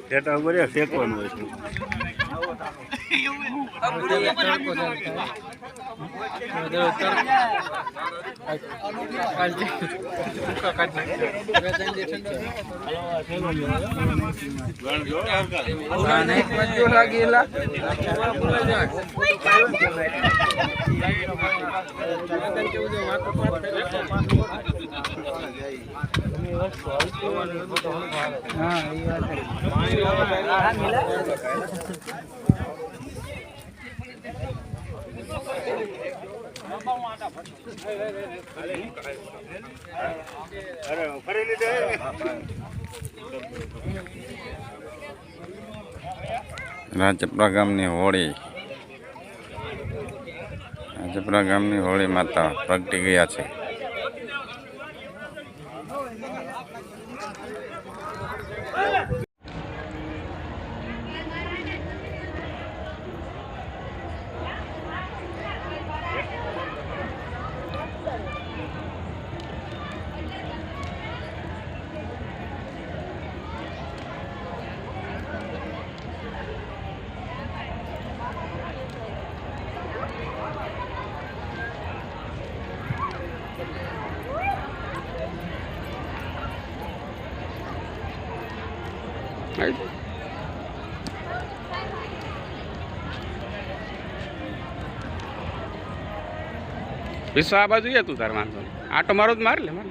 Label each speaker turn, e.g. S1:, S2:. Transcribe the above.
S1: ટેટા ઉપર ફેંકવાનું હોય છે. અરે ફરી લીધે
S2: રાજપરા ગામની હોળી. રાજપરા ગામની હોળી માતા પ્રગટી ગયા છે. Thank you.
S3: વિશ્વ આ બાજુ તું તાર વાંધો. આટો મારો જ માર લે માર